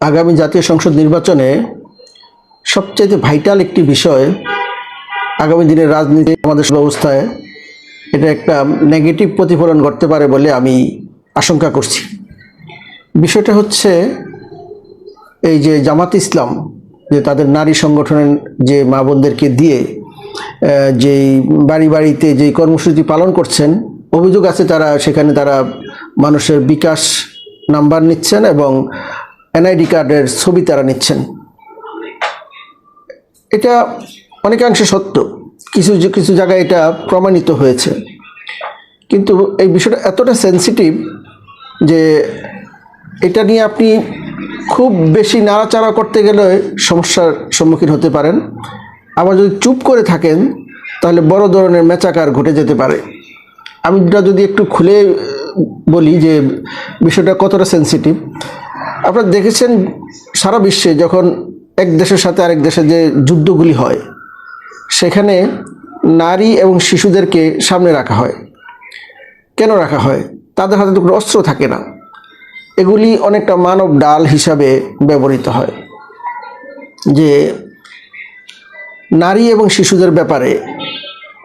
আগামী জাতীয় সংসদ নির্বাচনে সবচেয়ে ভাইটাল একটি বিষয় আগামী দিনের রাজনীতি, আমাদের ব্যবস্থায় এটা একটা নেগেটিভ প্রতিফলন ঘটতে পারে বলে আমি আশঙ্কা করছি। বিষয়টা হচ্ছে এই যে জামাত ইসলাম, যে তাদের নারী সংগঠনের যে মা বোনদেরকে দিয়ে যেই বাড়ি বাড়িতে যেই কর্মসূচি পালন করছেন, অভিযোগ আছে তারা, সেখানে তারা মানুষের বিকাশ নাম্বার নিচ্ছেন এবং এনআইডি কার্ডের ছবি তারা নিচ্ছেন। এটা অনেকাংশে সত্য। কিছু কিছু জায়গায় এটা প্রমাণিত হয়েছে। কিন্তু এই বিষয়টা এতটা সেন্সিটিভ যে এটা নিয়ে আপনি খুব বেশি নাড়াচাড়া করতে গেলে সমস্যার সম্মুখীন হতে পারেন। আবার যদি চুপ করে থাকেন, তাহলে বড় ধরনের মেচাকার ঘটে যেতে পারে। আমি যদি একটু খুলে বলি যে বিষয়টা কতটা সেন্সিটিভ আপনারা দেখেছেন সারা বিশ্বে যখন এক দেশের সাথে আরেক দেশে যে যুদ্ধগুলি হয়, সেখানে নারী এবং শিশুদেরকে সামনে রাখা হয়। কেন রাখা হয়? তাদের হাতে তো কোনো অস্ত্র থাকে না। এগুলি অনেকটা মানব ডাল হিসাবে ব্যবহৃত হয়। যে নারী এবং শিশুদের ব্যাপারে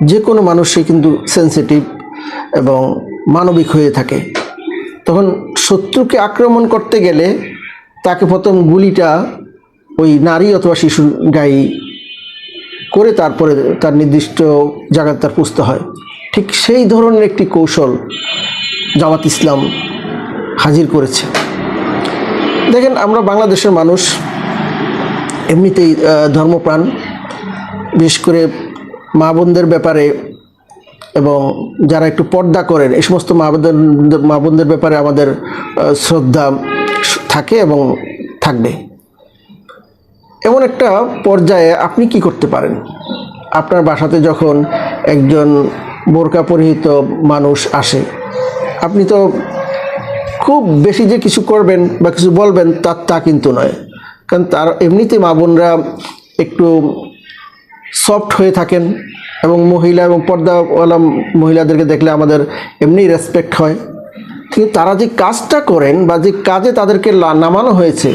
যে কোনো মানুষই কিন্তু সেন্সিটিভ এবং মানবিক হয়ে থাকে। তখন শত্রুকে আক্রমণ করতে গেলে তাকে প্রথম গুলিটা ওই নারী অথবা শিশুর গায়ে করে তারপরে তার নির্দিষ্ট জায়গায় তার পুষতে হয়। ঠিক সেই ধরনের একটি কৌশল জামাত ইসলাম হাজির করেছে। দেখেন, আমরা বাংলাদেশের মানুষ এমনিতেই ধর্মপ্রাণ, বিশেষ করে মা বোনদের ব্যাপারে এবং যারা একটু পর্দা করেন, এই সমস্ত মা বোনদের মা বোনদের ব্যাপারে আমাদের শ্রদ্ধা থাকে এবং থাকবে। এমন একটা পর্যায়ে আপনি কি করতে পারেন? আপনার বাসাতে যখন একজন বোরকা পরিহিত মানুষ আসে, আপনি তো খুব বেশি যে কিছু করবেন বা কিছু বলবেন তার তা কিন্তু নয়। কারণ তার এমনিতে মা বোনরা একটু সফট হয়ে থাকেন এবং মহিলা এবং পর্দাওয়ালা মহিলাদেরকে দেখলে আমাদের এমনি রেসপেক্ট হয়। তারা যে কাজটা করেন বা যে কাজে তাদেরকে নামানো হয়েছে,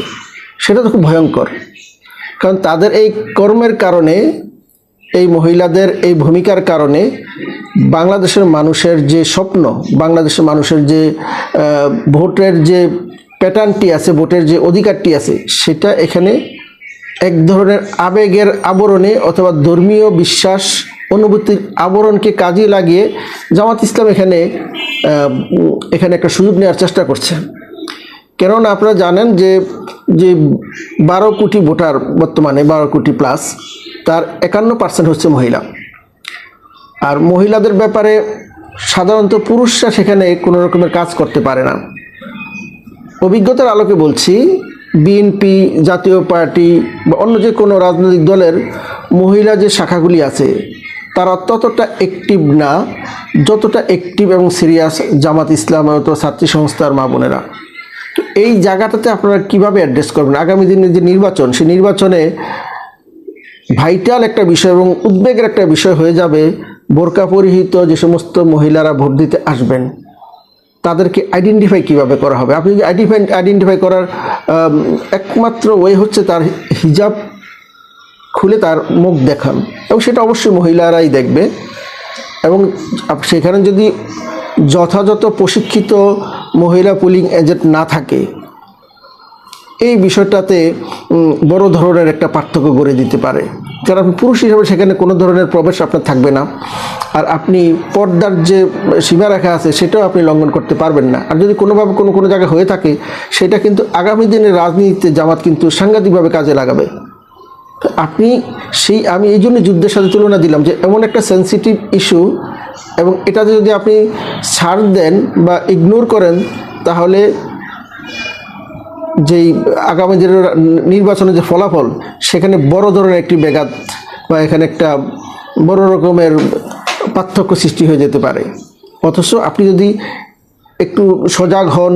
সেটা তো খুব ভয়ঙ্কর। কারণ তাদের এই কর্মের কারণে, এই মহিলাদের এই ভূমিকার কারণে বাংলাদেশের মানুষের যে স্বপ্ন, বাংলাদেশের মানুষের যে ভোটের যে প্যাটার্নটি আছে, ভোটের যে অধিকারটি আছে, সেটা এখানে এক ধরনের আবেগের আবরণে অথবা ধর্মীয় বিশ্বাস অনুভূতির আবরণকে কাজে লাগিয়ে জামাত ইসলাম এখানে এখানে একটা সুযোগ নেওয়ার চেষ্টা করছে। কেননা আপনারা জানেন যে যে বারো কোটি ভোটার বর্তমানে, বারো কোটি প্লাস তার একান্ন পার্সেন্ট হচ্ছে মহিলা। আর মহিলাদের ব্যাপারে সাধারণত পুরুষরা সেখানে কোনো রকমের কাজ করতে পারে না। অভিজ্ঞতার আলোকে বলছি, বিএনপি, জাতীয় পার্টি বা অন্য যে কোনো রাজনৈতিক দলের মহিলা যে শাখাগুলি আছে তারা ততটা অ্যাক্টিভ না, যতটা অ্যাক্টিভ এবং সিরিয়াস জামাত ইসলাম অথবা ছাত্রী সংস্থার মা বোনেরা। তো এই জায়গাটাতে আপনারা কীভাবে অ্যাড্রেস করবেন? আগামী দিনে যে নির্বাচন, সেই নির্বাচনে ভাইটাল একটা বিষয় এবং উদ্বেগের একটা বিষয় হয়ে যাবে, বোরকা পরিহিত যে সমস্ত মহিলারা ভোট দিতে আসবেন, তাদেরকে আইডেন্টিফাই কীভাবে করা হবে? আপনি যদি আইডেন্টিফাই আইডেন্টিফাই করার একমাত্র ওয়ে হচ্ছে তার হিজাব খুলে তার মুখ দেখান। এবং সেটা অবশ্যই মহিলারাই দেখবে। এবং সেখানে যদি যথাযথ প্রশিক্ষিত মহিলা পুলিং এজেন্ট না থাকে, এই বিষয়টাতে বড় ধরনের একটা পার্থক্য গড়ে দিতে পারে। কারণ আপনি পুরুষ হিসাবে সেখানে কোনো ধরনের প্রবেশ আপনার থাকবে না। আর আপনি পর্দার যে সীমা সীমারেখা আছে, সেটাও আপনি লঙ্ঘন করতে পারবেন না। আর যদি কোনোভাবে কোনো কোনো জায়গায় হয়ে থাকে, সেটা কিন্তু আগামী দিনের রাজনীতিতে জামাত কিন্তু সাংঘাতিকভাবে কাজে লাগাবে। আপনি সেই, আমি এই জন্য যুদ্ধের সাথে তুলনা দিলাম যে এমন একটা সেন্সিটিভ ইস্যু এবং এটাতে যদি আপনি ছাড় দেন বা ইগনোর করেন, তাহলে যেই আগামী দিনের নির্বাচনের যে ফলাফল, সেখানে বড় ধরনের একটি ব্যাঘাত বা এখানে একটা বড় রকমের পার্থক্য সৃষ্টি হয়ে যেতে পারে। অথচ আপনি যদি একটু সজাগ হন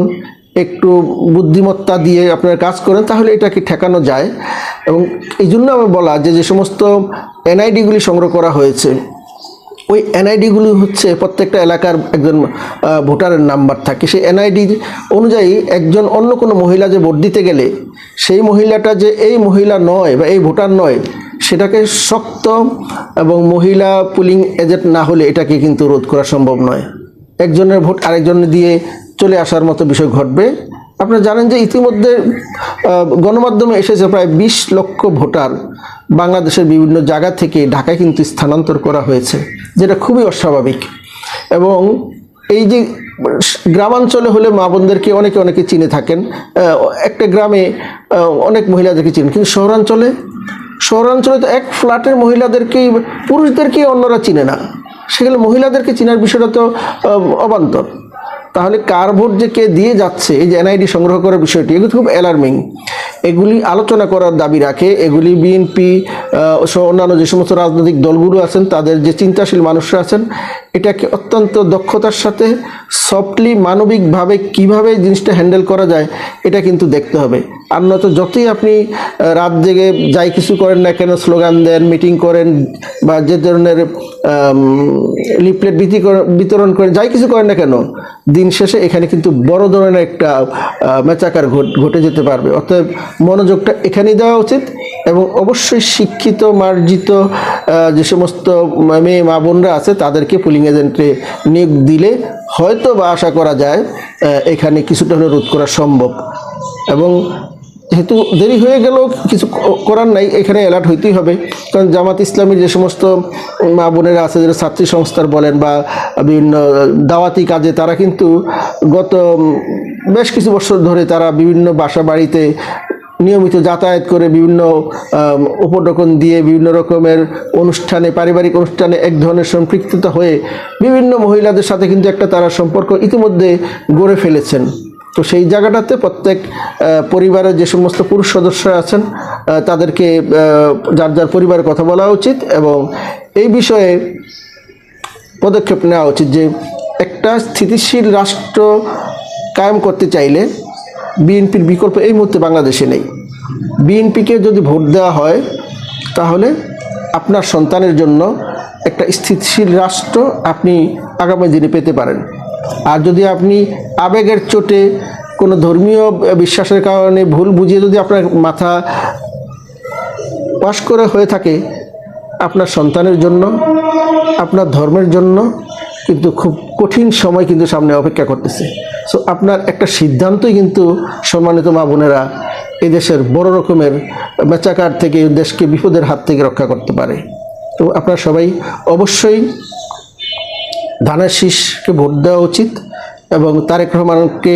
একটু বুদ্ধিমত্তা দিয়ে আপনার কাজ করেন, তাহলে এটাকে ঠেকানো যায়। এবং এই জন্য আমার বলা যে যে সমস্ত এনআইডিগুলি সংগ্রহ করা হয়েছে, ওই এনআইডিগুলি হচ্ছে প্রত্যেকটা এলাকার একজন ভোটারের নাম্বার থাকে। সেই এনআইডি অনুযায়ী একজন অন্য কোনো মহিলা যে ভোট দিতে গেলে, সেই মহিলাটা যে এই মহিলা নয় বা এই ভোটার নয়, সেটাকে শক্ত এবং মহিলা পুলিং এজেন্ট না হলে এটাকে কিন্তু রোধ করা সম্ভব নয়। একজনের ভোট আরেকজন দিয়ে চলে আসার মতো বিষয় ঘটবে। আপনারা জানেন যে ইতিমধ্যে গণমাধ্যমে এসেছে প্রায় বিশ লক্ষ ভোটার বাংলাদেশের বিভিন্ন জায়গা থেকে ঢাকায় কিন্তু স্থানান্তর করা হয়েছে, যেটা খুবই অস্বাভাবিক। এবং এই যে গ্রামাঞ্চলে হলে মা বোনদেরকে অনেকে অনেকে চিনে থাকেন একটা গ্রামে অনেক মহিলাদেরকে চিনেন, কিন্তু শহরাঞ্চলে শহরাঞ্চলে তো এক ফ্ল্যাটের মহিলাদেরকেই, পুরুষদেরকেই অন্যরা চিনে না। সেখানে মহিলাদেরকে চেনার বিষয়টা তো অবান্তর। তাহলে কার ভোট যে কে দিয়ে যাচ্ছে, এই যে এনআইডি সংগ্রহ করার বিষয়টি, এগুলো খুব অ্যালার্মিং এগুলি আলোচনা করার দাবি রাখে, এগুলি বিএনপি অন্যান্য যে সমস্ত রাজনৈতিক দলগুলো আছেন, তাদের যে চিন্তাশীল মানুষরা আছেন, এটাকে অত্যন্ত দক্ষতার সাথে সফটলি মানবিকভাবে কীভাবে জিনিসটা হ্যান্ডেল করা যায়, এটা কিন্তু দেখতে হবে। আর নয়তো যতই আপনি রাত জেগে যাই কিছু করেন না কেন, স্লোগান দেন মিটিং করেন, বা যে ধরনের লিফলেট বিতি বিতরণ করেন, যাই কিছু করেন না কেন, দিন শেষে এখানে কিন্তু বড় ধরনের একটা মেচাকার ঘটে যেতে পারবে। অর্থাৎ মনোযোগটা এখানেই দেওয়া উচিত। এবং অবশ্যই শিক্ষিত, মার্জিত যে সমস্ত মেয়ে, মা বোনরা আছে, তাদেরকে পুলিং এজেন্টে নিয়োগ দিলে হয়তো বা আশা করা যায় এখানে কিছুটা হলে রোধ করা সম্ভব। এবং যেহেতু দেরি হয়ে গেল, কিছু করার নাই, এখানে অ্যালার্ট হইতেই হবে। কারণ জামাত ইসলামীর যে সমস্ত মা বোনেরা আছে, যারা ছাত্রী সংস্থার বলেন বা বিভিন্ন দাওয়াতি কাজে, তারা কিন্তু গত বেশ কিছু বছর ধরে তারা বিভিন্ন বাসা বাড়িতে নিয়মিত যাতায়াত করে বিভিন্ন আম, উপঢকন দিয়ে বিভিন্ন রকমের অনুষ্ঠানে পারিবারিক অনুষ্ঠানে এক ধরনের সম্পৃক্ততা হয়ে বিভিন্ন মহিলাদের সাথে কিন্তু একটা তারা সম্পর্ক ইতিমধ্যে গড়ে ফেলেছেন। তো সেই জায়গাটাতে প্রত্যেক পরিবারের যে সমস্ত পুরুষ সদস্যরা আছেন তাদেরকে যার যার পরিবারের কথা বলা উচিত এবং এই বিষয়ে পদক্ষেপ নেওয়া উচিত যে একটা স্থিতিশীল রাষ্ট্র কায়েম করতে চাইলে বিএনপির বিকল্প এই মুহূর্তে বাংলাদেশে নেই। বিএনপিকে যদি ভোট দেওয়া হয়, তাহলে আপনার সন্তানের জন্য একটা স্থিতিশীল রাষ্ট্র আপনি আগামী দিনে পেতে পারেন। আর যদি আপনি আবেগের চোটে কোনো ধর্মীয় বিশ্বাসের কারণে ভুল বুঝিয়ে যদি আপনার মাথা পাশ করে হয়ে থাকে, আপনার সন্তানের জন্য, আপনার ধর্মের জন্য কিন্তু খুব কঠিন সময় কিন্তু সামনে অপেক্ষা করতেছে। সো আপনার একটা সিদ্ধান্তই কিন্তু সম্মানিত মা বোনেরা এই দেশের বড় রকমের বেচাকার থেকে দেশকে বিপদের হাত থেকে রক্ষা করতে পারে। তো আপনারা সবাই অবশ্যই ধানের শীষকে ভোট দেওয়া উচিত এবং তারেক রহমানকে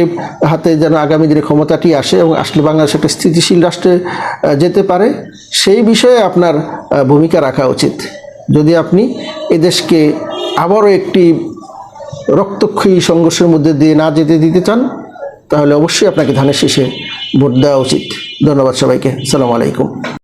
হাতে যেন আগামী দিনে ক্ষমতাটি আসে এবং আসলে বাংলাদেশ একটা স্থিতিশীল রাষ্ট্রে যেতে পারে, সেই বিষয়ে আপনার ভূমিকা রাখা উচিত। যদি আপনি এদেশকে আবারও একটি রক্তক্ষয়ী সংঘর্ষের মধ্যে দিয়ে না যেতে দিতে চান, তাহলে অবশ্যই আপনাকে ধানের শেষে ভোট দেওয়া উচিত। ধন্যবাদ সবাইকে। সালাম আলাইকুম।